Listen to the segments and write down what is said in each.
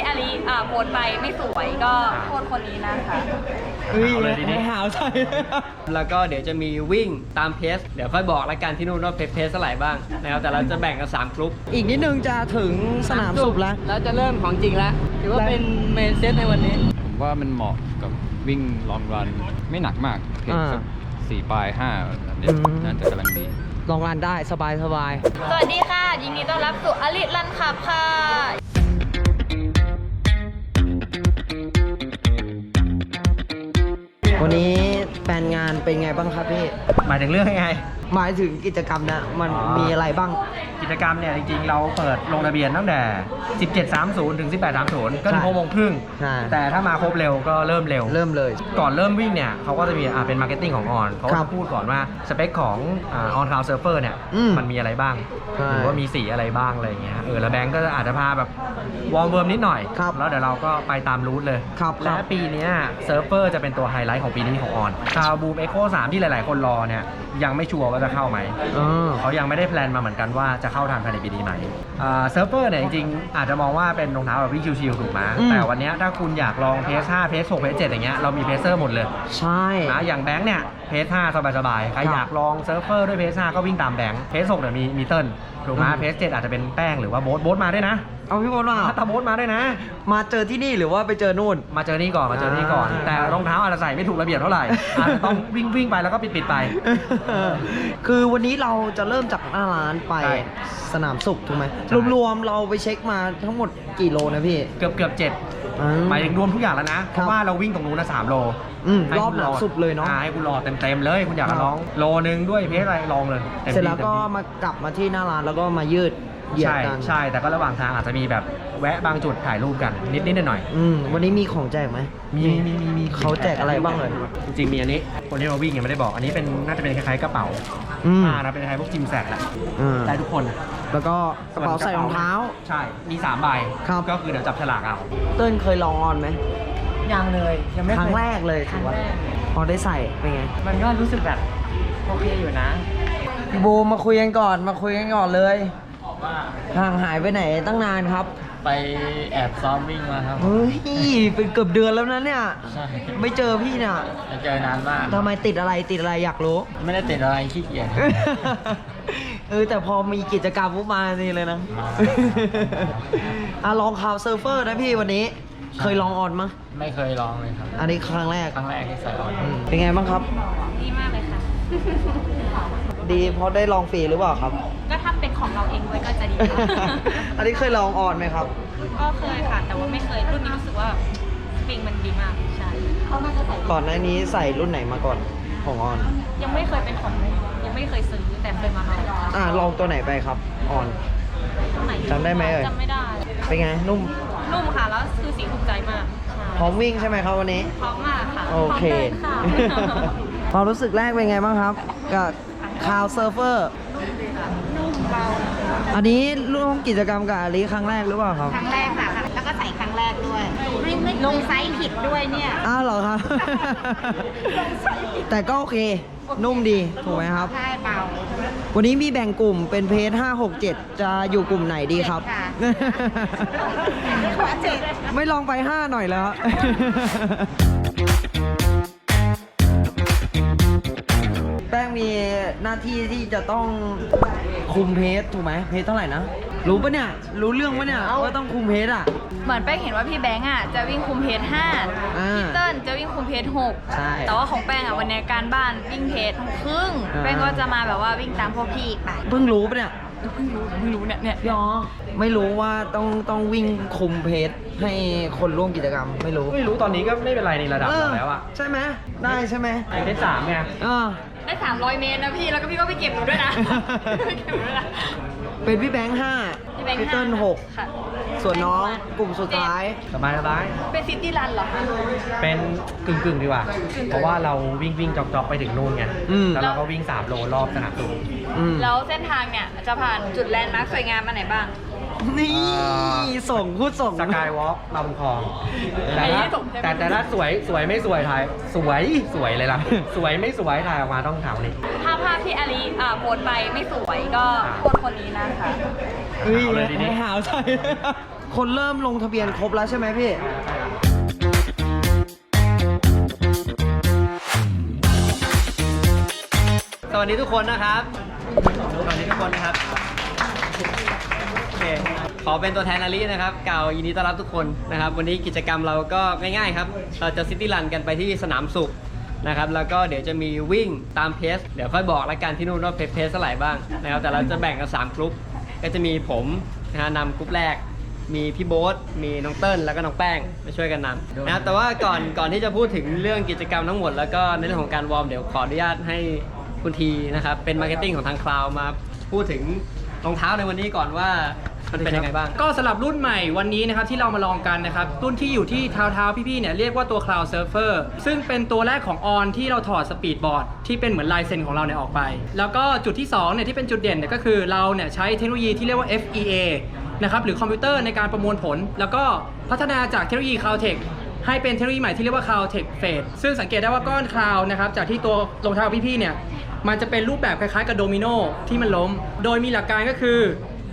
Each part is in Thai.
ที่อาลีอ่าโพสต์ไปไม่สวยก็โทษคนนี้นะคะ เฮ้ยเอาเลยทีนี้ หาวใส่แล้วก็เดี๋ยวจะมีวิ่งตามเพสเดี๋ยวค่อยบอกแล้วกันที่นู่นว่าเพสเพสเท่าไหร่บ้างนะครับแต่เราจะแบ่งกัน3กลุ่ม อีกนิดนึงจะถึงสนามสุบแล้ว แล้วจะเริ่มของจริงแล้วถือว่าเป็นเมนเซตในวันนี้ ผมว่ามันเหมาะกับวิ่งลองรันไม่หนักมากเพจอ่าสักสี่ปลายห้าแบบเนี้ยอืม น่าจะกำลังดี ลองรันได้สบายสบาย สวัสดีค่ะ ยินดีต้อนรับสู่อลิรันขับค่ะ วันนี้แฟนงานเป็นไงบ้างครับพี่ หมายถึงเรื่องยังไง หมายถึงกิจกรรมนะมันอ๋อมีอะไรบ้าง กิจกรรมเนี่ยจริงๆ เราเปิดลงทะเบียนตั้งแต่ 17.30 ถึง 18.30 ก็ถึงใช่6โมงครึ่ง ใช่ แต่ถ้ามาครบเร็วก็เริ่มเร็ว เริ่มเลย ก่อนเริ่มวิ่งเนี่ยเขาก็จะมีอ่าเป็นมาร์เก็ตติ้งของออนเขาครัจะบพูดก่อนว่าสเปคของออนคลาวเซิร์ฟเฟอร์เนี่ยอืมมันมีอะไรบ้างใช่หรือว่ามีสีอะไรบ้างอะไรอย่างเงี้ยเออแล้วแบงก์ก็อาจจะพาแบบวอร์มเวิร์มนิดหน่อยครับแล้วเดี๋ยวเราก็ไปตามรูทเลยครับและครับ ปีเนี้ยเซิร์ฟเวอร์จะเป็นตัวไฮไลท์ของปีนี้ของออนคาวบูมเอ็กโคสามที่หลายๆ คนรอเนี่ยยังไม่ชัวร์ว่าจะเข้าไหมอ๋อเขายังไม่ได้แพลนมาเหมือนกันว่าจะเข้าทางภายในปีนี้ไหมอ่าเซิร์ฟเวอร์เนี่ยจริงๆอาจจะมองว่าเป็นรองเท้าแบบวิ่งชิวๆถูกไหมอืม แต่วันเนี้ยถ้าคุณอยากลองเพส5เพส6เพส7อย่างเงี้ยเรามีเพสเซอร์หมดเลยใช่ นะอย่างแบงค์เนี่ยเพส5สบายๆใครครับ อยากลองเซิร์ฟเวอร์ด้วยเพส5ก็วิ่งตามแบงค์เพส6เนี่ยมีมีเติ้ลถูกไหมอืมเพส7อาจจะเป็นแป้งหรือว่าโบ๊ทโบ๊ทมาด้วยนะเอาพี่บอลว่าถ้าโบ๊ทมาด้วยนะ มาเจอที่นี่หรือว่าไปเจอนู่น มาเจอนี่ก่อนมาเจอนี่ก่อนอ่าแต่รองเท้าอาจจะใส่ไม่ถูกระเบียบเท่าไหร่อาจจะต้องวิ่งวิ่งไปแล้วก็ปิดปิดๆไป คือวันนี้เราจะเริ่มจากหน้าร้านไปใช่สนามสุขถูกไหมใช่รวมๆเราไปเช็คมาทั้งหมดกี่โลนะพี่ เกือบเกือบเจ็ด อืหมายถึงรวมทุกอย่างแล้วนะ เพครับราะว่าเราวิ่งตรงนู้นนะสามโลอืมให้รอบคุณหลังสุดเลยเนาะอ่ให้คุณรอเต็มๆเลย คุณอยากครับจะลองโลนึงด้วยเพจอะไรลองเลยต็มเสร็จที่แล้วก็ต็มที่ มากลับมาที่หน้าร้านแล้วก็มายืดเหยียดใช่กันใช่ แต่ก็ระหว่างทางอาจจะมีแบบแวะบางจุดถ่ายรูปกันนิดนิดๆหน่อยอืมวันนี้มีของแจกไหม ๆมีมีมีมีเขาแจกอะไรบ้างเลยจริงๆมีอันนี้คนที่มาวิ่งยังไม่ได้บอก อันนี้เป็นน่าจะเป็นคล้ายๆกระเป๋าอืมอ่านะเป็นคล้ายๆพวกจิมแซกแหละอ่าได้ทุกคน แล้วก็กระเป๋าใส่รองเท้า ใช่ มีสามใบครับ ก็คือเดี๋ยวจับฉลากเอา เติ้ลเคยลองออนไหมยังเลยยังไม่ครั้งเคยแรกเลยถือว่าครั้งแรกพอได้ใส่เป็นไงมันก็รู้สึกแบบโอเคอยู่นะพี่บูมมาคุยกันก่อนมาคุยกันก่อนเลยห่างหายไปไหนตั้งนานครับไปแอบซ้อมวิ่งมาครับ เฮ้ยเป็นเกือบเดือนแล้วนะเนี่ยใช่ไม่เจอพี่เนี่ยจะเจอนานมาก ทำไมติดอะไรติดอะไรอยากรู้ ไม่ได้ติดอะไรขี้เกียจ เออแต่พอมีกิจกรรมปุ๊บมานี่เลยนะ อะลองข่าวเซิร์ฟเฟอร์นะพี่วันนี้ เคยลองออนมั้ยไม่เคยลองเลยครับ อันนี้ครั้งแรก ครั้งแรกที่ใส่ออนอืมเป็นไงบ้างครับ ดีมากเลยค่ะ ดีเพราะได้ลองฟรีหรือเปล่าครับ ก็ถ้าเป็นของเราเองด้วยก็จะดีค่ะอันนี้เคยลองออนไหมครับ ก็เคยค่ะ แต่ว่าไม่เคยรุ่นนี้รู้สึกว่าสปริงมันดีมากใช่เขาน่าจะใส่ก่อนหน้านี้ใส่รุ่นไหนมาก่อนของออน ยังไม่เคยเป็นของยัง ไม่เคยซื้อแต่เคยมาลองอะลองตัวไหนไปครับออนตรงไหนจำได้ไหมเอ่ย จำไม่ได้ เป็นไงนุ่มนุ่มค่ะแล้วคือสีถูกใจมากใช่พร้อมวิ่งใช่ไหมครับวันนี้ พร้อมมากค่ะโอเค พร้อมเดินค่ะ ความรู้สึกแรกเป็นไงบ้างครับ กับคาวเซิร์ฟเฟอร์ อันนี้ร่วมกิจกรรมกับอาลีครั้งแรกหรือเปล่าครับ ครั้งแรกค่ะ แล้วก็ใส่ครั้งแรกด้วย ลงไซส์ผิดด้วยเนี่ย อ้าวเหรอครับ แต่ก็โอเค นุ่มดีถูกไหมครับใช่เบาวันนี้มีแบ่งกลุ่มเป็นเพจ5 6 7 จะอยู่กลุ่มไหนดีครับค่ะ ขอเจ็ดไม่ลองไป 5 หน่อยแล้ว แป้งมีหน้าที่ที่จะต้องคุมเพจถูกไหมเพจเท่าไหร่นะ รู้ปะเนี่ย รู้เรื่องปะเนี่ยว่าต้องคุมเพจอะ เหมือนแป้งเห็นว่าพี่แบงค์อะจะวิ่งคุมเพจห้าอ่าพี่เติ้ลจะวิ่งคุมเพจหกใช่แต่ว่าของแป้งอะวันนี้การบ้านวิ่งเพจหกครึ่ง อ่า แป้งก็จะมาแบบว่าวิ่งตามพวกพี่อีกไปเพิ่งรู้ปะเนี่ยเพิ่งรู้เพิ่งรู้เนี่ยเนี่ยยอไม่รู้ว่าต้องต้องวิ่งคุมเพจให้คนร่วมกิจกรรมไม่รู้ไม่รู้ตอนนี้ก็ไม่เป็นไรในระดับเออเราแล้วอะใช่ไหมได้ใช่ไหมไอเพชรสามไง เออ ได้สามร้อยเมตรนะพี่แล้วก็พี่ก็ไปเก็บหนูด้วยนะ ไปเก็บหนูด้วยนะ เป็นพี่แบงค์ห้าพี่แบงค์พี่เติ้ลห้าหกค่ะส่วนน้องกลุ่มสุดท้าย สบายสบายเป็นซิตี้รันเหรอคะ เป็นกึ่งกึ่งๆดีกว่า เพราะว่าเราวิ่งวิ่งจอกจอกๆไปถึงนู่นไง อืม แล้วเราก็วิ่ง 3 โลรอบสนามสุขอืมแล้วเส้นทางเนี่ยจะผ่านจุดแลนด์มาร์คสวยงามมาไหนบ้าง นี่ส่งพูดส่ง สกายวอล์กลำคลองแต่ไอ้ถ้าที่ส่งใช่ไหมแต่แต่ถ้าสวยสวยไม่สวยถ่ายสวยสวยเลยล่ะ สวยไม่สวยถ่ายออกมาต้องถามนี่ถ้าภาพที่อาลีอ่าโพสต์ไปไม่สวยก็โทษคนนี้นะคะเฮ้ยเอาเลยทีนี้หาวใส่คนเริ่มลงทะเบียนครบแล้วใช่ไหมพี่ สวัสดีทุกคนนะครับ สวัสดีทุกคนนะครับโอ เค ขอเป็นตัวแทนอาลีนะครับกล่าวยินดีต้อนรับทุกคนนะครับ วันนี้กิจกรรมเราก็ง่ายๆครับ เราจะซิตี้รันกันไปที่สนามสุขนะครับ แล้วก็เดี๋ยวจะมีวิ่งตามเพส เดี๋ยวค่อยบอกล้วกันที่นู่นว่าเพสเพสเท่าไหร่บ้างนะครับ แต่เราจะแบ่งกัน3กลุ่มก็จะมีผมนะฮะนำกลุ่มแรก มีพี่โบ๊ท มีน้องเติ้ล แล้วก็น้องแป้งมาช่วยกันนำนะครับ แต่ว่าก่อนก่อนที่จะพูดถึงเรื่องกิจกรรมทั้งหมด แล้วก็ในเรื่องของการวอร์มเดี๋ยวขออนุญาตให้คุณทีนะครับ เป็นมาร์เก็ตติ้งของทางคลาวมาพูดถึงรองเท้าในวันนี้ก่อนว่า มันเป็นยังไงบ้าง ก็สำหรับรุ่นใหม่วันนี้นะครับที่เรามาลองกันนะครับ รุ่นที่อยู่ที่เท้าเท้าพี่ๆเนี่ยเรียกว่าตัว Cloud Surfer ซึ่งเป็นตัวแรกของออนที่เราถอดสปีดบอร์ดที่เป็นเหมือนลายเซ็นของเราเนี่ยออกไป แล้วก็จุดที่2เนี่ยที่เป็นจุดเด่นเนี่ยก็คือเราเนี่ยใช้เทคโนโลยีที่เรียกว่า FEA นะครับหรือคอมพิวเตอร์ในการประมวลผล แล้วก็พัฒนาจากเทคโนโลยี Cloud Tech ให้เป็นเทคโนโลยีใหม่ที่เรียกว่า Cloud Tech Fade ซึ่งสังเกตได้ว่าก้อนคลาวนะครับจากที่ตัวรองเท้าพี่ๆเนี่ยมันจะเป็นรูปแบบคล้ายๆกับโดมิโนที่มันล้ม โดยมีหลักการก็คือ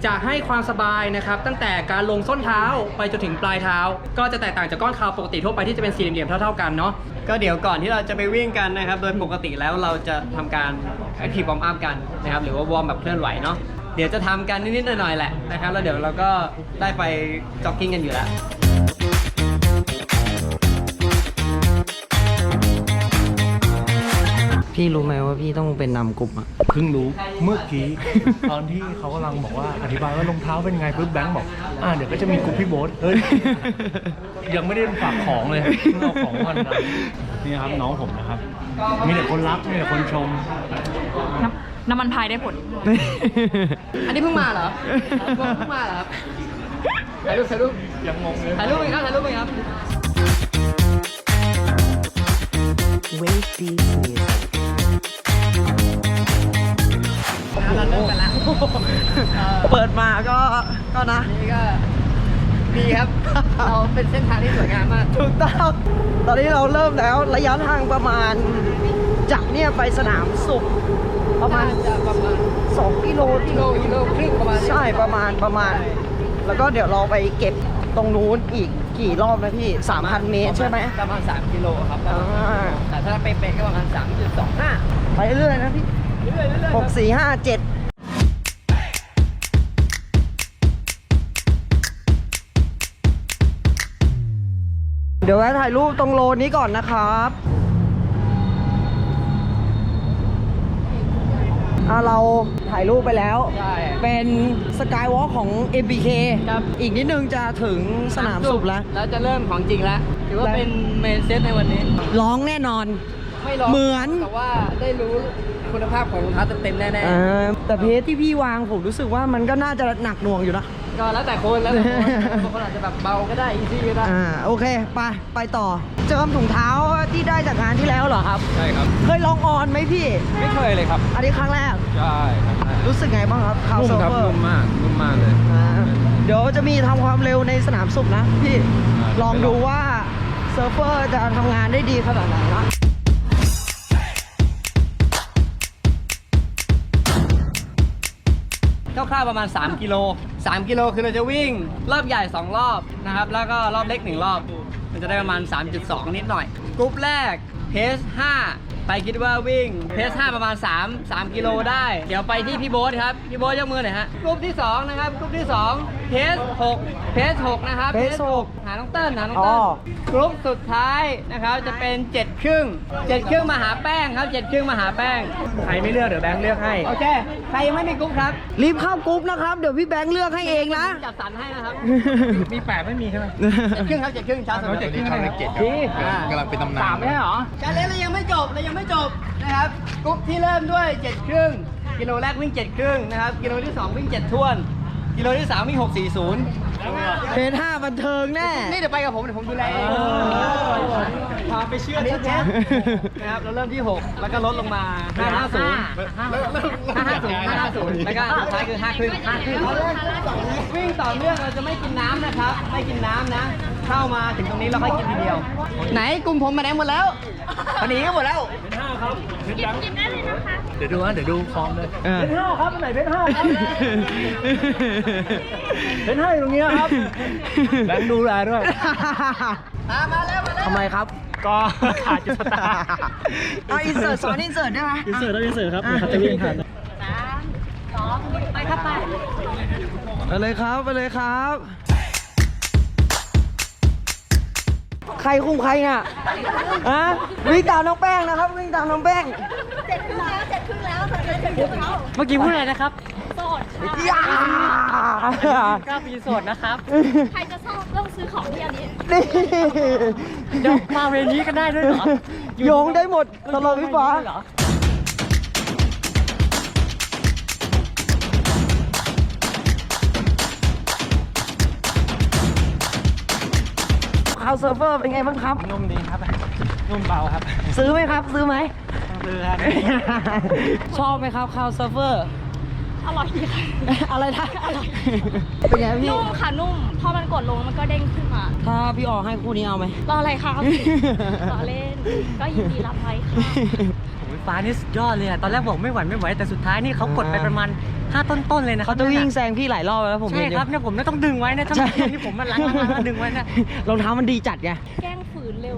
จะให้ความสบายนะครับ ตั้งแต่การลงส้นเท้าไปจนถึงปลายเท้า ก็จะแตกต่างจากก้อนคาวปกติทั่วไปที่จะเป็นสี่เหลี่ยมๆเท่าๆกันเนาะก็เดี๋ยวก่อนที่เราจะไปวิ่งกันนะครับ โดยปกติแล้วเราจะทำการ active warm up กันนะครับ หรือว่าวอร์มแบบเคลื่อนไหวเนาะเดี๋ยวจะทำกันนิดๆหน่อยๆแหละนะครับแล้วเดี๋ยวเราก็ได้ไปจ็อกกิ้งกันอยู่แล้ว พี่รู้ไหมว่าพี่ต้องเป็นนำกลุ่มอะเพิ่งรู้เมื่อกี้ ตอนที่เขากำลังบอกว่าอธิบายว่ารองเท้าเป็นไงปุ๊บแบงค์บอกอ่าเดี๋ยวก็จะมีกลุ่มพี่โบ๊ทเฮ้ยยังไม่ได้ฝากของเลยเพิ่งเอาของวันนั้นนี่นะครับน้องผมนะครับ มีแต่คนรักมีแต่คนชม น้ำน้ำมันพายได้ผล อันนี้เพิ่งมาเหรอเพิ่งมาเหรอครับถ่ายรูปถ่ายรูปยังงงเลยถ่ายรูปไหมครับถ่ายรูปไหมครับ เปิดมาก็ก็นะ นี่ก็ดีครับ เราเป็นเส้นทางที่สวยงามมาก ถูกต้อง ตอนนี้เราเริ่มแล้วระยะทางประมาณ จากเนี่ยไปสนามสุข ประมาณจะประมาณ2 กิโลกิโลกิโลครึ่งประมาณนี้ใช่ประมาณประมาณ แล้วก็เดี๋ยวเราไปเก็บตรงนู้นอีกกี่รอบนะพี่ 3,000 เมตรใช่ไหมประมาณ 3 กิโลครับ อ่าแต่ถ้าเป๊ะๆก็ประมาณ3.25ไปเรื่อยๆนะพี่ เรื่อยๆเรื่อยๆหกสี่ห้าเจ็ดเดี๋ยวแวะถ่ายรูปตรงโลนี้ก่อนนะครับอะเราถ่ายรูปไปแล้วใช่เป็นสกายวอล์ของ MBK ครับอีกนิดนึงจะถึงสนามสุขแล้ว แล้วจะเริ่มของจริงแล้ว ถือว่าเป็นเมนเซตในวันนี้ ร้องแน่นอน ไม่ร้อง เหมือน แต่ว่าได้รู้ คุณภาพของรองเท้าเต็มๆแน่เออแต่เพจที่พี่วางผมรู้สึกว่ามันก็น่าจะหนักหน่วงอยู่นะ ๆก็แล้วแต่คนแล้วแต่คนบางคนอาจจะแบบเบาก็ได้อีซี่ก็ได้อ่าโอเคไปไปต่อเจิมถุงเท้าที่ได้จากงานที่แล้วเหรอครับ ใช่ครับ เคยลองออนไหมพี่ ไม่เคยเลยครับ อันนี้ครั้งแรก ใช่ครับรู้สึกไงบ้างครับคาวนุ่มเซิร์ฟครับเวอร์นุ่มมากนุ่มมากเลย อ่าเดี๋ยวจะมีทำความเร็วในสนามสุขนะพี่ อ่า ลองดูว่าเซิร์ฟเวอร์จะทำงานได้ดีขนาดไหนนะ คร่าวๆประมาณ 3 กิโล 3 กิโลคือเราจะวิ่ง รอบใหญ่ 2 รอบนะครับ แล้วก็รอบเล็ก 1 รอบ มันจะได้ประมาณ 3.2 นิดหน่อย กรุ๊ปแรกเพส5ไปคิดว่าวิ่งเพส5ประมาณ 3 3 กิโลได้ เดี๋ยวไปที่พี่โบ๊ทครับ พี่โบ๊ทยกมือหน่อยฮะ กรุ๊ปที่ 2 นะครับ กรุ๊ปที่ 2 เพส6เพส6นะครับ เพสหกหาน้องเติ้ลหาน้องเติ้อ๋ลอ กรุ๊ปสุดท้ายนะครับจะเป็น7ครึ่ง7ครึ่งมาหาแป้งครับ7ครึ่งมาหาแป้ง ใครไม่เลือกเดี๋ยวแบงค์เลือกให้ โอเค ใครยังไม่มีกรุ๊ปครับรีบเข้ากรุ๊ปนะครับ เดี๋ยวพี่แบงค์เลือกให้เองนะ จัดสรรให้นะครับมีแปดไม่มีใช่ไหม เจ็ดครึ่งครับเจ็ดครึ่งช้าสุดเจ็ดครึ่งเท่าไหร่พี่กำลังเป็นตำนาน สามไม่ใช่เหรอ การเล่นเรายังไม่จบเรายังไม่จบนะครับกรุ๊ปที่เริ่มด้วยเจ็ดครึ่งกิโลแรกวิ่งเจ็ดครึ่งนะครับกิโลที่สองวิ่งเจ็ดท่วน กิโลที่สามวิ่งหกสี่ศูนย์เพจห้าบันเทิงแน่ นี่เดี๋ยวไปกับผมเดี๋ยวผมดูแลเองเออพาไปเชื่อดชัดๆนะครับเราเริ่มที่ 6 แล้วก็ลดลงมา 550 550 550 แล้วก็สุดท้ายคือ5ครึ่ง5ครึ่งวิ่งต่อเนื่องเราจะไม่กินน้ำนะครับ ไม่กินน้ำนะ เข้ามาถึงตรงนี้เราค่อยกินทีเดียว ไหนกลุ่มผมมาไหนหมดแล้วตอนนี้ก็หมดแล้ว เดี๋ยวดูนะเดี๋ยวดูฟอร์มเลยเออเป็นห้าครับอันไหนเป็นห้าครับเป็นห้าอยู่ตรงเนี้ยครับแบงค์ดูแลด้วยทำไมครับ ก็ขาดจุดสตาร์เอาอินเสิร์ตสอนอินเสิร์ตได้ไหมอินเสิร์ตแล้วอินเสิร์ตครับเดี๋ยวเขาจะวิ่งผ่านไปครับไปไปเลยครับไปเลยครับ ใครคุมใครอะฮะวิ่งตามน้องแป้งนะครับวิ่งตามน้องแป้ง เจ็ดครึ่งแล้วเจ็ดครึ่งแล้วเจ็ดครึ่งแล้วเมื่อกี้พูดอะไรนะครับย่าก้าปีโสดนะครับ ใครจะชอบต้องซื้อของที่อันนี้ นี่เดี๋ยวมาเวรนี้กันได้ด้วยเหรอโยงได้หมดตลอดพี่ฟ้าเหรอาวเซิร์ฟเวอร์เป็นไงบ้างครับ นุ่มดีครับ นุ่มเบาครับ ซื้อไหมครับ ซื้อไหมซื้อครับ ชอบไหมครับคาวเซิร์ฟเวอร์ อร่อยดีค่ะ อะไรนะเป็นไงพี่ นุ่มค่ะนุ่ม พอมันกดลงมันก็เด้งขึ้นมา ถ้าพี่ออกให้คู่นี้เอาไหมรออะไรคะเอาสิรอเล่น ก็ยินดีรับไว้ค่ะโอ้ยฟ้านี่สุดยอดเลยอะตอนแรกบอกไม่ไหวไม่ไหวแต่สุดท้ายนี่เขากดไปอ่าประมาณ 5ต้นๆเลยนะครัเขาบจะวิ่งนั่นแซงพี่หลายรอบแล้วผมน่ะใช่เห็นอยู่ครับเนี่ยผมเนี่ยต้องดึงไว้นะถ้าใช่ไม่ดึงนี่ผมมันล้างๆๆๆดึงไว้นะรองเท้ามันดีจัดไง แกล้งฝืนเร็ว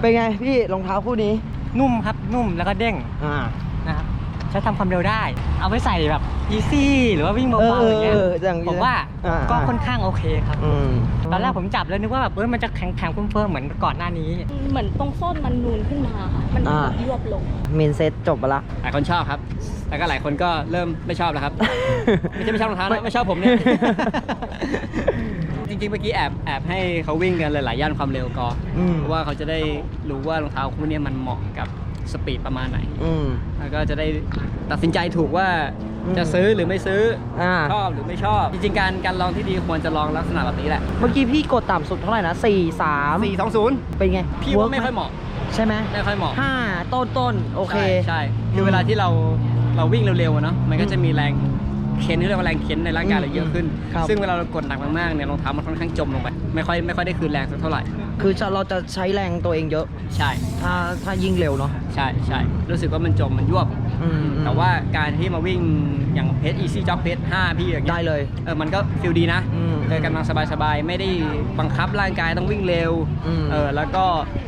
เป็นไงพี่รองเท้าคู่นี้ นุ่มครับนุ่มแล้วก็เด้ง อ่า ใช้ทำความเร็วได้ เอาไว้ใส่แบบอีซี่หรือว่าวิ่งเบาๆอย่างเงี้ยเอออย่างผมว่าอ่าก็ค่อนข้างโอเคครับ อืม ตอนแรกผมจับแล้วนึกว่าแบบเออมันจะแข็งแข็งๆเฟิร์มๆเหมือนก่อนหน้านี้ เหมือนตรงส้นมันนูนขึ้นมาค่ะมันอ่า ยวบลง เมนเซ็ตจบไปละ หลายคนชอบครับ แต่ก็หลายคนก็เริ่มไม่ชอบแล้วครับ ไม่ใช่ไม่ชอบรองเท้านะไม่ชอบผมเนี่ย จริงๆเมื่อกี้แอบแอบให้เขาวิ่งกันหลายๆย่านความเร็วก่อนอืม เพราะว่าเขาจะได้รู้ว่ารองเท้าคู่เนี้มันเหมาะกับ สปีดประมาณไหน อืม แล้วก็จะได้ตัดสินใจถูกว่าอืม จะซื้อหรือไม่ซื้อออ่า ชอบหรือไม่ชอบ จริงๆ การการลองที่ดีควรจะลองลักษณะแบบนี้แหละเมื่อกี้พี่กดต่ำสุดเท่าไหร่นะสี่สาม420 เป็นไงพี่ว่า Work ไม่ค่อยเหมาะใช่ไหมไม่ค่อยเหมาะห้าต้นต้นๆโอเค ใช่ใช่คือเวลาที่เราเราวิ่งเร็วๆอะเนาะมันก็จะมีแรง เค้นที่เรียกว่าแรงเค้นในร่างกายเราเยอะขึ้น ครับ ซึ่งเวลาเรากดหนักมากๆเนี่ยรองเท้ามันค่อนข้างจมลงไป ไม่ค่อยไม่ค่อยได้คืนแรงสักเท่าไหร่ คือจะเราจะใช้แรงตัวเองเยอะ ใช่ ถ้าถ้ายิ่งเร็วเนาะ ใช่ใช่รู้สึกว่ามันจมมันยวบ อืมแต่ว่าการที่มาวิ่งอย่างเพจ easy jog เพจ5พี่อย่างเงี้ยได้เลย เออมันก็ฟิลดีนะอืมเออกำลังสบายๆ ไม่ได้บังคับร่างกายต้องวิ่งเร็วอืม เออแล้วก็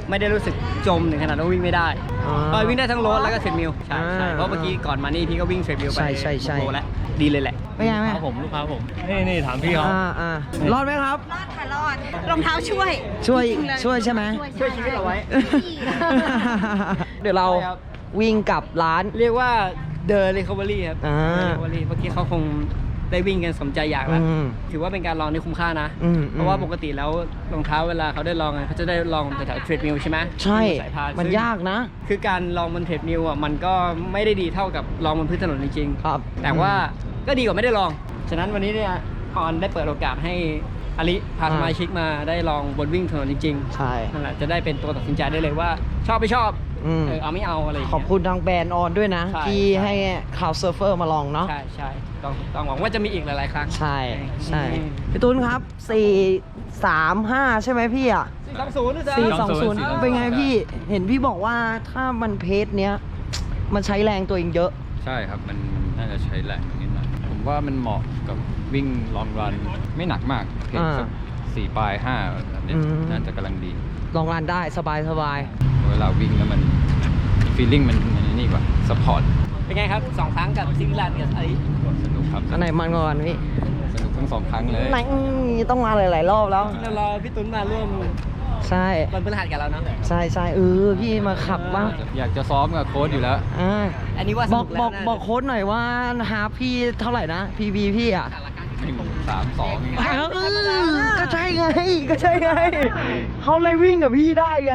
ไม่ได้รู้สึกจมถึงขนาดว่าวิ่งไม่ได้อ่าก็วิ่งได้ทั้งรถแล้วก็เทรดมิลใช่ใช่อ่าเพราะเมื่อกี้ก่อนมานี่พี่ก็วิ่งเทรดมิลไปใช่ใช่ใช่ โลแล้วดีเลยแหละ เป็นไงแม่ลูกค้าผมลูกค้าผม นี่นี่ถามพี่เขาอ่าอ่ารอดไหมครับ รอดค่ะรอดรองเท้าช่วยช่วยจริงๆเลช่วยใช่ไหม ช่วยชีวิตเราไว้เดี๋ยวเราใช่ครับ วิ่งกลับร้าน เรียกว่าเดิน recovery ครับอ่าเดิน recovery เมื่อกี้เขาคงได้วิ่งกันสมใจอยากแล้ว อืม ถือว่าเป็นการลองที่คุ้มค่านะ อืมเพราะว่าปกติแล้วรองเท้าเวลาเขาได้ลองกันเขาจะได้ลองแถวๆเทรดมิลใช่ไหมใช่ ที่สายพานมันซึ่งยากนะ คือการลองบนเทรดมิลอะมันก็ไม่ได้ดีเท่ากับลองบนพื้นถนนจริงๆครับแต่ว่าก็ดีกว่าไม่ได้ลอง ฉะนั้นวันนี้เนี่ยออนได้เปิดโอกาสให้อลิพาสมาชิกมาได้ลองบนวิ่งถนนจริงใช่ ๆนั่นแหละจะได้เป็นตัวตัดสินใจได้เลยว่า ชอบไม่ชอบ อืม เออเอาไม่เอาอะไรอย่างขอบเงี้ย คุณทางแบรนด์ออนด้วยนะ ใช่ที่ใช่ ให้คาวเซิร์ฟเฟอร์มาลองเนาะ ใช่ใช่ต้องต้องหวังว่าจะมีอีกหลาย ๆ ครั้ง ใช่ใช่อืม พี่ตุ้นครับ 4 3 5 ใช่ไหมพี่อะ สี่สองศูนย์หรือเปล่า4 2 420 0เป็นไงพี่เห็นพี่บอกว่าถ้ามันเพจเนี้ย มันใช้แรงตัวเองเยอะ ใช่ครับ มันน่าจะใช้แรงนิดหน่อยผมว่ามันเหมาะกับวิ่งลองรัน ไม่หนักมากเพจอ่าสักสี่ปลายห้าแบบเนี้ยอืม น่าจะกำลังดี ลองรันได้สบายสบายเวลาวิ่งแล้วมัน ฟีลลิ่งมันมันนี่กว่าซัพพอร์ตเป็นไงครับสองครั้งกับซิงลันกับอลิสนุกครับอันไหนมันก่อนพี่สนุกทั้งสองครั้งเลยไหนอืมต้องมาหลายๆรอบแล้วเรารอพี่ตุ้นมาร่วมใช่วันพฤหัสกับเราเนาะใช่ใช่เออพี่มาขับบ้างอยากจะซ้อมกับโค้ชอยู่แล้วอ่าอันนี้ว่าสบอกนุกบแล้อวกนะบอกโค้ดหน่อยว่าฮาร์ปพี่เท่าไหร่นะ PB พี่อะหนึ่งสามสองอย่างเงี้ยเออก็ใช่ไงก็ใช่ไงเขาเลยวิ่งกับพี่ได้ไง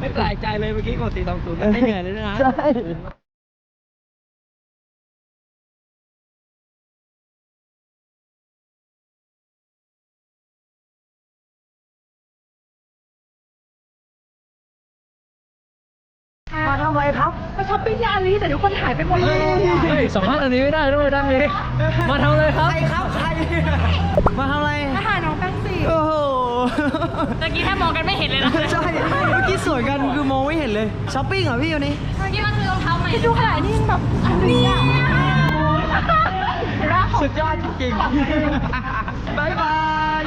ไม่แปลกใจเลยเมื่อกี้กดสี่สองศูนย์ไม่เหนื่อยเลยนะ ใช่มาทำอะไรครับมาช้อปปิ้งที่อาลีแต่ทุกคนถ่ายไปหมดเลยเฮ้ยสัมภาษณ์อันนี้ไม่ได้ด้วยได้เลยมาทำอะไรครับ ใครครับ ใคร มาทำอะไรมาถ่ายน้องแป้งสิโอ้โห เมื่อกี้ถ้ามองกันไม่เห็นเลยนะใช่ เมื่อกี้สวยกันคือมองไม่เห็นเลย ช้อปปิ้งเหรอพี่วันนี้ นี่มันคือรองเท้าใหม่ ดูขนาดนี้ยังแบบอันนี้อะสุดยอดจริงๆบ๊ายบาย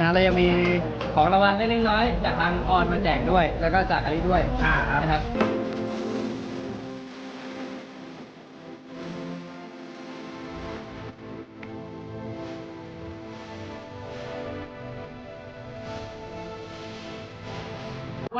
นะเรายังมีของรางวัลเล็กๆน้อยๆจากทางออนมาแจกด้วย แล้วก็จากอลิด้วยนะครับ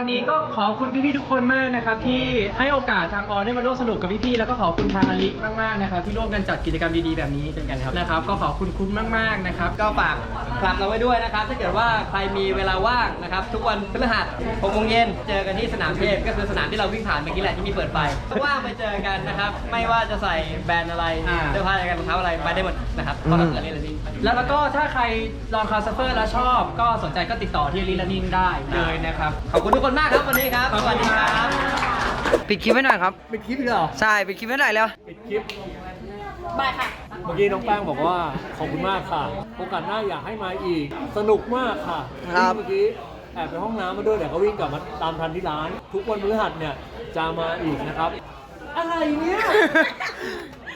นนี้ก็ขอบคุณพี่ๆทุกคนมากนะครับ ที่ให้โอกาสทางออนได้มาร่วมสนุกกับพี่ๆแล้วก็ขอบคุณทางอลิมากๆนะครับที่ร่วมกันจัดกิจกรรมดีๆแบบนี้เป็นกันครับนะครับ ก็ขอบคุณคุณมากๆนะครับ ก็ฝากคลับเราไว้ด้วยนะครับ ถ้าเกิดว่าใครมีเวลาว่างนะครับ ทุกวันพฤหัส6โมงเย็นเจอกันที่สนามเทพก็คือสนามที่เราวิ่งผ่านเมื่อกี้แหละที่มีเปิดไฟว่างไปเจอกันนะครับ ไม่ว่าจะใส่แบรนด์อะไรอ่าเสื้อผ้าอะไรกันรองเท้าอะไรไปได้หมดนะครับเพราะเราเกิดเล่นเลยแล้วแล้วก็ถ้าใครลองคาสเฟอร์แล้วชอบ ก็สนใจก็ติดต่อที่ลิลานินได้เลยนะครับขอบคุณทุกคนมากครับวันนี้ครับสวัสดีครับปิดคลิปไว้หน่อยครับปิดคลิปอีกเหรอใช่ปิดคลิปไว้หน่อยแล้วปิดคลิปบายค่ะเมื่อกี้น้องแป้งบอกว่าขอบคุณมากค่ะโอกาสหน้าอยากให้มาอีก สนุกมากค่ะครับเมื่อกี้แอบไปห้องน้ำมาด้วยแต่ก็วิ่งกลับมาตามทันที่ร้าน ทุกวันพฤหัสเนี่ยจะมาอีกนะครับ อะไรเนี่ย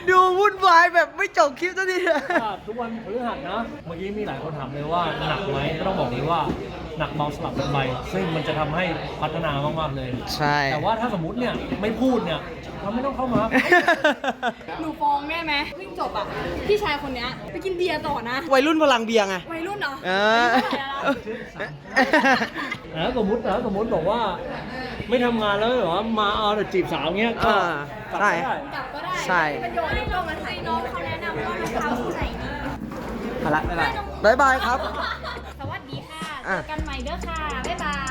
ดูวุ่นวายแบบไม่จบคลิปสักทีเลยอะทุกวันพฤหัสนะ เมื่อกี้มีหลายคนถามเลยว่าหนักไหมก็ต้องบอกเลยว่า หนักเบาสลับกันไป ซึ่งมันจะทำให้พัฒนามากๆเลย ใช่ แต่ว่าถ้าสมมติเนี่ยไม่พูดเนี่ยเราไม่ต้องเข้ามา หนูฟ้องได้ไหมเพิ่งจบอะ พี่ชายคนเนี้ยไปกินเบียร์ต่อนะ วัยรุ่นพลังเบียร์ไงวัยรุ่นเหรอเออ อายุเท่าไหร่แล้วล่ะแล้วสมมติแล้วสมมติบอกว่า ไม่ทำงานแล้วเหรอมาเอาแต่จีบสาวเงี้ยก็อ่าตัดใช่ ได้กลับก็ได้ใช่ประโยชน์ก็มาถ่ายน้องเขาแนะนำว่ารองเท้าคู่ไหนดีเอาละบ๊ายบายครับสวัสดีค่ะอะ เจอกันใหม่เด้อค่ะ บ๊ายบาย